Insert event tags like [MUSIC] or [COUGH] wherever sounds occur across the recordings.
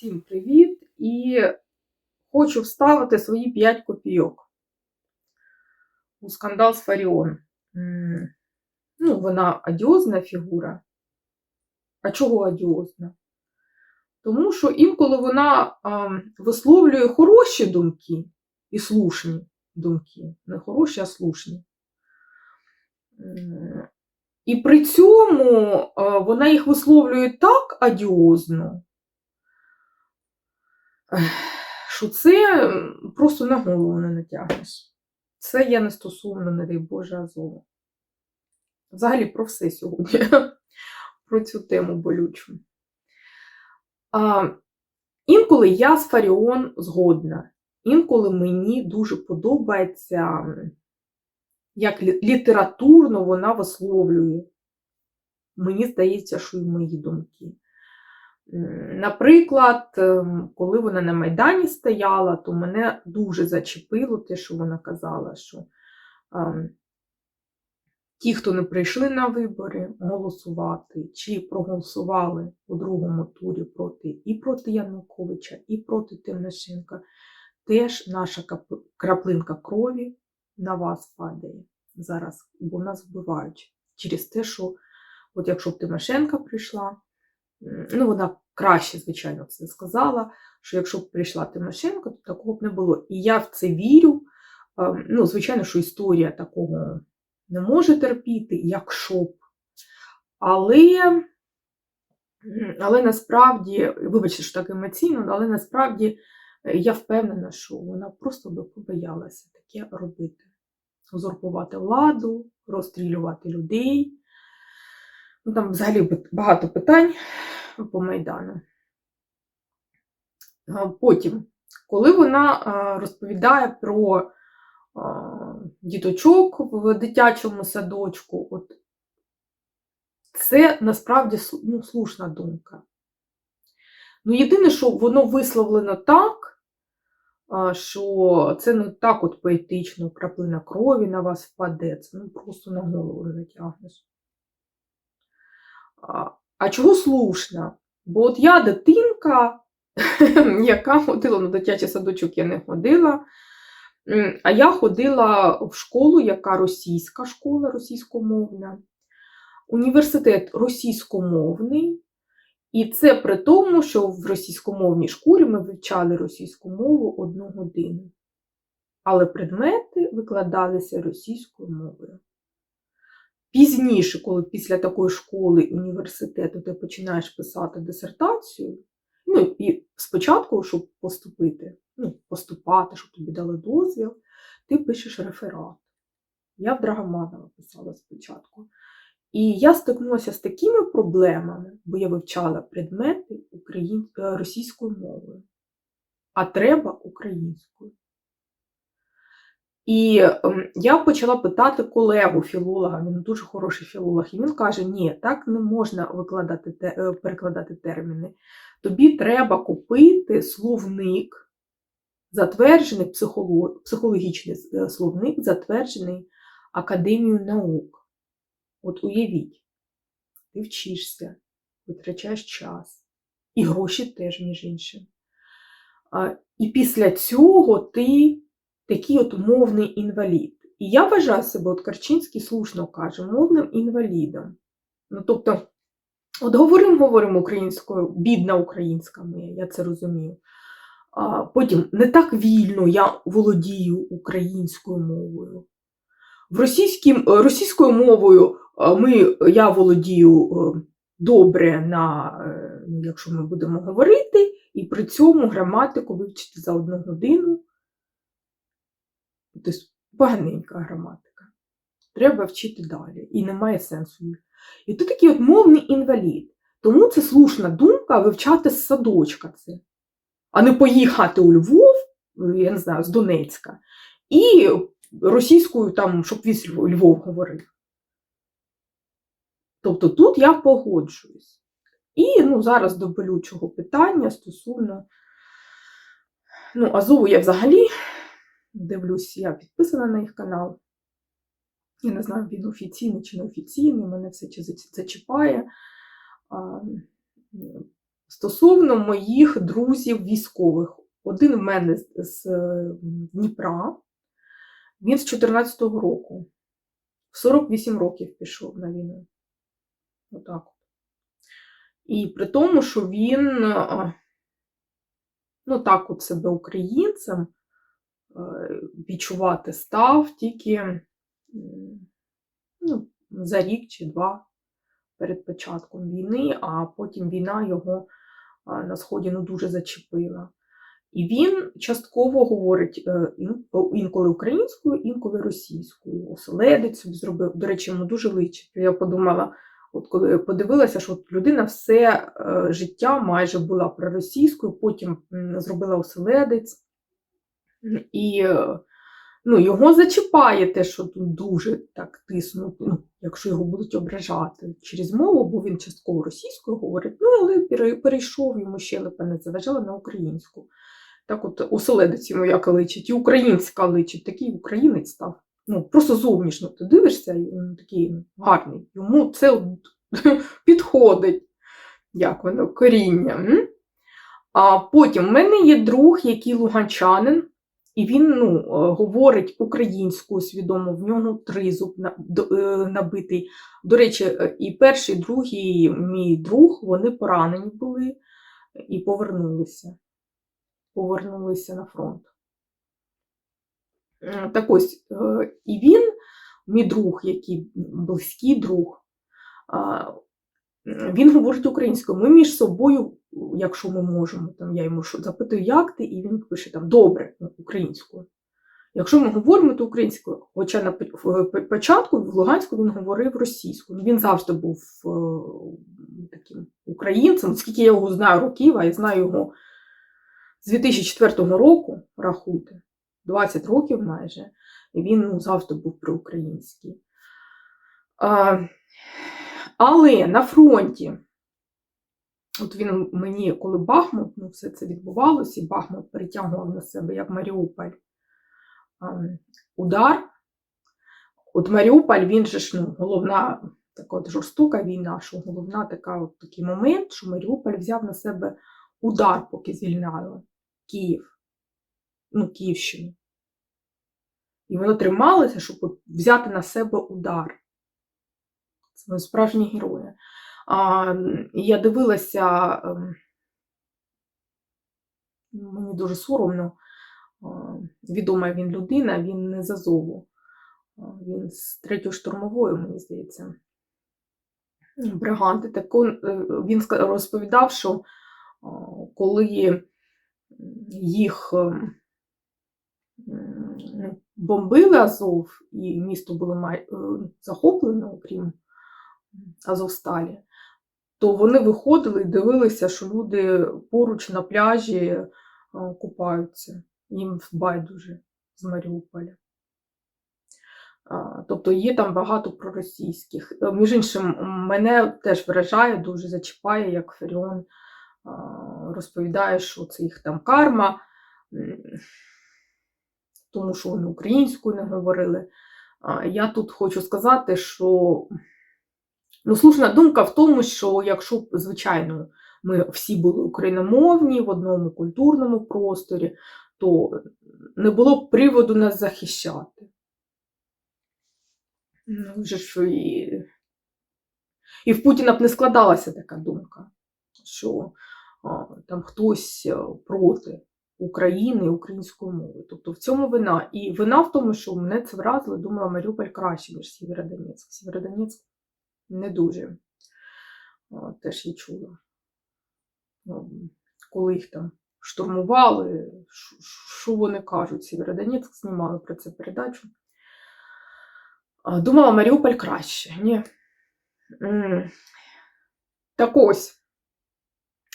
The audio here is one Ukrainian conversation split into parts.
Всім привіт! І хочу вставити свої 5 копійок у скандал з Фаріон. Ну, вона адіозна фігура. А чого адіозна? Тому що інколи вона а, висловлює хороші думки і слушні думки. Не хороші, а слушні. І при цьому вона їх висловлює так адіозно, що це просто на голову не натягнеш. Це я не стосовно, не дай Боже, Азову. Взагалі про все сьогодні, [LAUGHS] про цю тему болючу. А, інколи я з Фаріон згодна. Інколи мені дуже подобається, як літературно вона висловлює. Мені здається, що і мої думки. Наприклад, ем, коли вона на Майдані стояла, то мене дуже зачепило те, що вона казала, що ем, ті, хто не прийшли на вибори голосувати, чи проголосували у другому турі проти і проти Януковича, і проти Тимошенка, теж наша краплинка крові на вас падає зараз, бо нас вбивають через те, що от якщо б Тимошенка прийшла, ну вона краще, звичайно, це сказала, що якщо б прийшла Тимошенко, то такого б не було. І я в це вірю. Ем, Ну, звичайно, що історія такого не може терпіти, якщо б. Але, але насправді, вибачте, що так емоційно, але насправді е, я впевнена, що вона просто би побоялася таке робити. Узурпувати владу, розстрілювати людей. Ну, там взагалі багато питань по Майдану. Потім, коли вона розповідає про діточок в дитячому садочку, от це насправді ну, слушна думка. Ну, єдине, що воно висловлено так, що це не так от поетично, краплина крові на вас впаде, це ну, просто на голову не натягнеш. А, чого слушна? Бо от я дитинка, [LAUGHS] яка ходила на дитячий садочок, я не ходила. А я ходила в школу, яка російська школа, російськомовна, університет російськомовний. І це при тому, що в російськомовній школі ми вивчали російську мову одну годину. Але предмети викладалися російською мовою. Пізніше, коли після такої школи університету ти починаєш писати дисертацію, ну і спочатку, щоб поступити, ну, поступати, щоб тобі дали дозвіл, ти пишеш реферат. Я в Драгоманова писала спочатку. І я стикнулася з такими проблемами, бо я вивчала предмети е, російською мовою, а треба українською. І ем, я почала питати колегу філолога, він дуже хороший філолог, і він каже: ні, так не можна викладати, е, перекладати терміни. Тобі треба купити словник, затверджений психоло- психологічний е, словник, затверджений Академією наук. От уявіть, ти вчишся, витрачаєш час, і гроші теж, між іншим. І після цього ти такий от мовний інвалід. І я вважаю себе, от Карчинський слушно каже, мовним інвалідом. Ну, тобто, от говоримо, говоримо українською, бідна українська моя, я це розумію. А потім не так вільно я володію українською мовою. В російській, російською мовою ми, я володію е, добре, на, е, ну, якщо ми будемо говорити, і при цьому граматику вивчити за одну годину. Тобто поганенька граматика. Треба вчити далі. І немає сенсу. І ти такий от мовний інвалід. Тому це слушна думка вивчати з садочка це, а не поїхати у Львов, я не знаю, з Донецька, і російською, там, щоб весь Львов говорив. Тобто тут я погоджуюсь. І ну, зараз до болючого питання стосовно ну, Азову я взагалі дивлюсь, я підписана на їх канал. Я не знаю, він офіційний чи не офіційний, мене все зачіпає. Стосовно моїх друзів військових. Один в мене з- Дніпра, він з 14-го року. В 48 років пішов на війну. Отак. І при тому, що він ну так от себе українцем відчувати став тільки ну, за рік чи два перед початком війни, а потім війна його на сході ну, дуже зачепила. І він частково говорить е, інколи українською, інколи російською. Оселедець собі зробив. До речі, йому дуже личить. Я подумала, от коли подивилася, що от людина все е, життя майже була проросійською, потім зробила оселедець. І е, ну, його зачіпає те, що тут дуже так тиснуть, ну, якщо його будуть ображати через мову, бо він частково російською говорить, ну, але перейшов йому щелепа не заважала на українську. Так от оселедець йому яка личить, і українська личить, такий українець став. Ну, просто зовнішньо ти дивишся, він такий гарний. Йому це [LAUGHS] підходить, як воно, коріння. А потім в мене є друг, який луганчанин, і він ну, е, говорить українською свідомо, в нього тризуб е, набитий. До речі, е, і перший, і другий мій друг, вони поранені були і повернулися. Повернулися на фронт. Так ось, і він, мій друг, який близький друг, він говорить українською. Ми між собою, якщо ми можемо, там я йому запитую, як ти, і він пише там добре ну, українською. Якщо ми говоримо, то українською. Хоча на початку в Луганську він говорив російською. Він завжди був е, таким українцем, оскільки я його знаю років, а я знаю його з 2004 року, рахуйте, 20 років майже, і він ну, завжди був проукраїнський. Але на фронті, от він мені, коли Бахмут, ну, все це відбувалося, і Бахмут перетягував на себе як Маріуполь удар. От Маріуполь, він же ж ну, головна така от жорстока війна, що головна така от такий момент, що Маріуполь взяв на себе удар, поки звільняли Київ, ну, Київщину. І воно трималося, щоб взяти на себе удар. Це справжні герої. Я дивилася, ем, мені дуже соромно, відома він людина, він не з Азову. Він з третьої штурмової, мені здається, бригади. Так е, він розповідав, що коли їх ем, ну, бомбили Азов, і місто було е, захоплено, окрім Азовсталі, то вони виходили і дивилися, що люди поруч на пляжі е, купаються. Їм байдуже з Маріуполя. Тобто є там багато проросійських. Е, Між іншим, мене теж вражає, дуже зачіпає, як Феріон розповідає, що це їх там карма, тому що вони українською не говорили. Я тут хочу сказати, що ну, слушна думка в тому, що якщо б, звичайно, ми всі були україномовні в одному культурному просторі, то не було б приводу нас захищати. Ну, вже ж і... і в Путіна б не складалася така думка, що а, там хтось е, проти України, української мови. Тобто в цьому вина. І вина в тому, що мене це вразило, думала, Маріуполь краще, ніж Сєвєродонецьк. Сєвєродонецьк не дуже. Теж я чула. Ну, Коли їх там штурмували, що- вони кажуть, Сєвєродонецьк знімали про це передачу. Думала, Маріуполь краще. Ні. Так ось,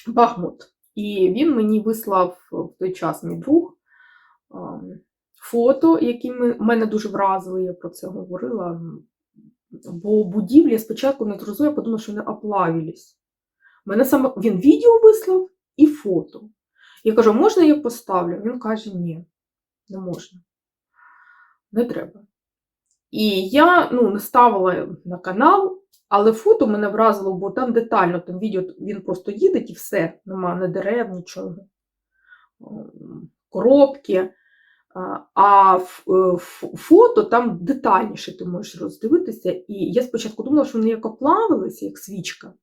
Бахмут. І він мені вислав в той час мій друг фото, які ми- мене дуже вразили, я про це говорила. Бо будівлі спочатку не зрозуміла, я подумала, що вони оплавились. Мене саме він відео вислав і фото. Я кажу, можна я поставлю? Він каже, ні, не можна. Не треба. І я ну, не ставила на канал, Але фото мене вразило, бо там детально, там відео він просто їде і все, нема не дерев, нічого. Ем, Коробки. А, е, фото там детальніше ти можеш роздивитися. І я спочатку думала, що вони як оплавилися, як свічка.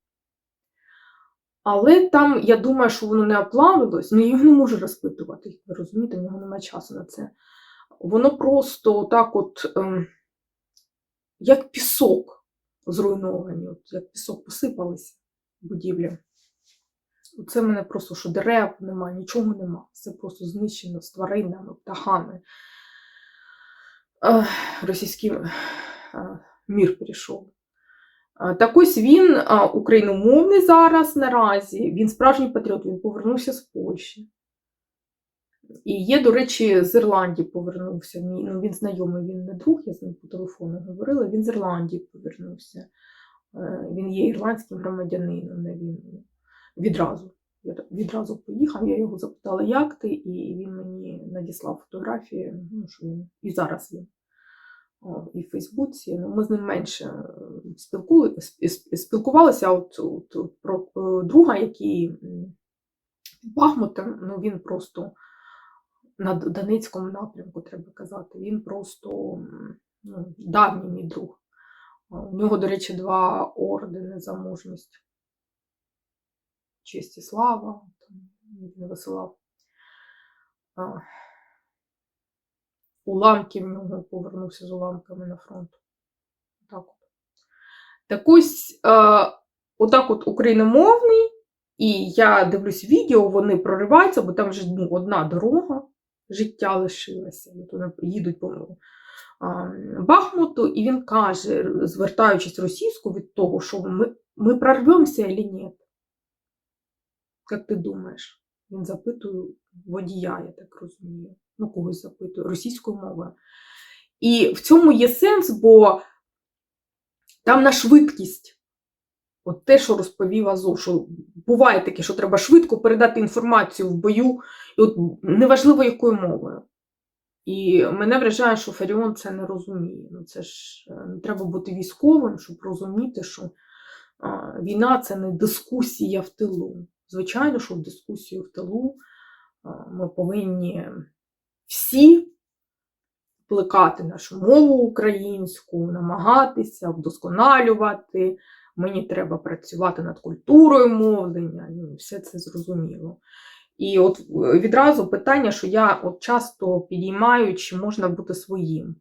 Але там я думаю, що воно не оплавилось, ну його не можу розпитувати. Ви розумієте, в нього немає часу на це. Воно просто так от, ем, як пісок зруйновані, от, як пісок посипалися будівлі. Це в мене просто, що дерев нема, нічого нема. Все просто знищено з тваринами, птахами. Російський мір перейшов. Е, Так ось він е, україномовний зараз наразі, він справжній патріот, він повернувся з Польщі. І є, до речі, з Ірландії повернувся. Ну, він знайомий, він не друг, я з ним по телефону говорила, він з Ірландії повернувся. Е, Він є ірландським громадянином, не він відразу. Я Відразу поїхав, я його запитала, як ти, і він мені надіслав фотографії, ну, що він і зараз він о, і в Фейсбуці. Ну, ми з ним менше спілкули, сп- сп- спілкувалися. От, от, от про е, друга, який Бахмутом, ну він просто на Донецькому напрямку, треба казати, він просто ну, давній мій друг. У нього, до речі, два ордени за мужність. Честь і слава, він висилав. Уламки в нього повернувся з уламками на фронт. Так от. Так ось, отак от україномовний, і я дивлюсь відео, вони прориваються, бо там вже ну, одна дорога життя лишилася. Вони їдуть по Бахмуту, і він каже, звертаючись російською від того, що ми, ми прорвемося чи ні. Як ти думаєш? Він запитує водія, я так розумію. Ну, когось запитує російською мовою. І в цьому є сенс, бо там на швидкість. От те, що розповів Азов, що буває таке, що треба швидко передати інформацію в бою, і от неважливо якою мовою. І мене вражає, що Фаріон це не розуміє. Ну, це ж не треба бути військовим, щоб розуміти, що а, війна це не дискусія в тилу. Звичайно, що в дискусію в тилу ми повинні всі плекати нашу мову українську, намагатися вдосконалювати. Мені треба працювати над культурою мовлення, ну, все це зрозуміло. І от е, відразу питання, що я от часто підіймаю, чи можна бути своїм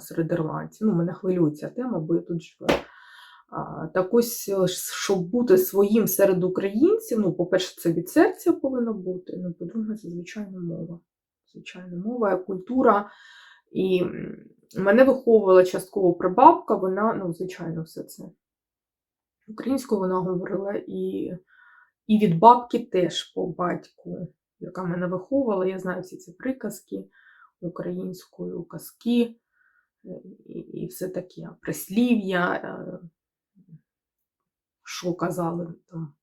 серед ірландців. Ну, мене хвилює ця тема, бо я тут живу. Так ось, е, щоб бути своїм серед українців, ну, по-перше, це від серця повинно бути, ну, по-друге, це звичайна мова. Звичайна мова, культура. І мене виховувала частково прабабка, вона, ну, звичайно, все це. Українською вона говорила і, і від бабки теж по батьку, яка мене виховувала. Я знаю всі ці приказки українською, казки е, і, і все таке, прислів'я, е, що казали там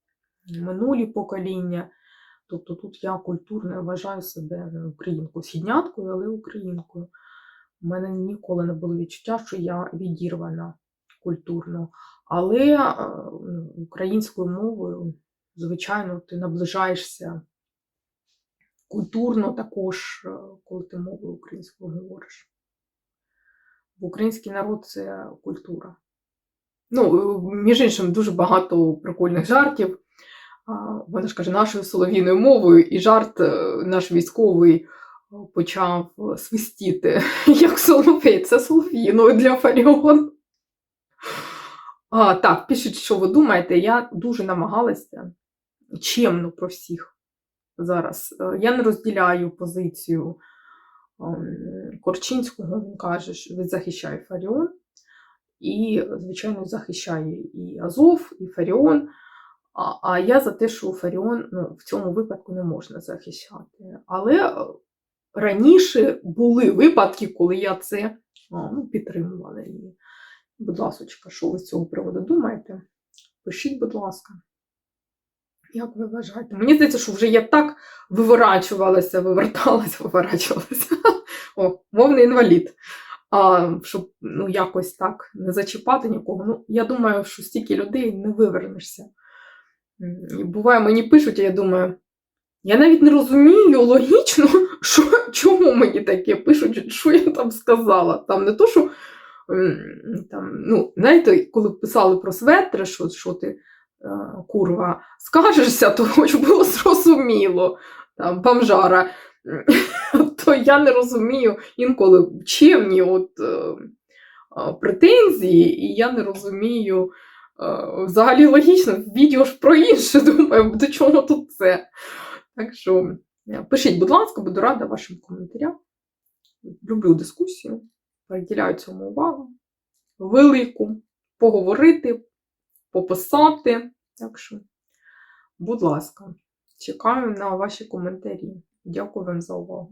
минулі покоління. Тобто тут я культурно вважаю себе не українкою, східняткою, але українкою. У мене ніколи не було відчуття, що я відірвана культурно. Але е, українською мовою, звичайно, ти наближаєшся культурно також, е, коли ти мовою українською говориш. Бо український народ це культура. Ну, е, між іншим, дуже багато прикольних жартів. Вона ж каже нашою солов'їною мовою, і жарт е, наш військовий е, почав свистіти, [LAUGHS] як соловей. Це солов'їною для Фаріон. А, так, пишіть, що ви думаєте. Я дуже намагалася чемно про всіх зараз. Я не розділяю позицію ем, Корчинського. Він каже, що він захищає Фаріон. І, звичайно, захищає і Азов, і Фаріон. А, а я за те, що Фаріон ну, в цьому випадку не можна захищати. Але е, раніше були випадки, коли я це ну, підтримувала. І, будь ласка, що ви з цього приводу думаєте? Пишіть, будь ласка. Як ви вважаєте? Мені здається, що вже я так виворачувалася, виверталася, виворачувалася. [LAUGHS] О, мовний інвалід. А, щоб ну, якось так не зачіпати нікого. Ну, я думаю, що стільки людей не вивернешся. І буває, мені пишуть, а я думаю, я навіть не розумію логічно, [LAUGHS] що, чому мені таке пишуть, що я там сказала. Там не то, що там, ну, знаєте, коли писали про светри, що, що ти е, курва скажешся, [LAUGHS] то хоч було зрозуміло, там, бомжара, [LAUGHS] то я не розумію інколи чемні от, е, претензії, і я не розумію е, взагалі логічно, відео ж про інше, [LAUGHS] думаю, до чого тут це. Так що е, пишіть, будь ласка, буду рада вашим коментарям. Люблю дискусію, приділяю цьому увагу. Велику, поговорити, пописати. Так що, будь ласка, чекаю на ваші коментарі. Дякую вам за увагу.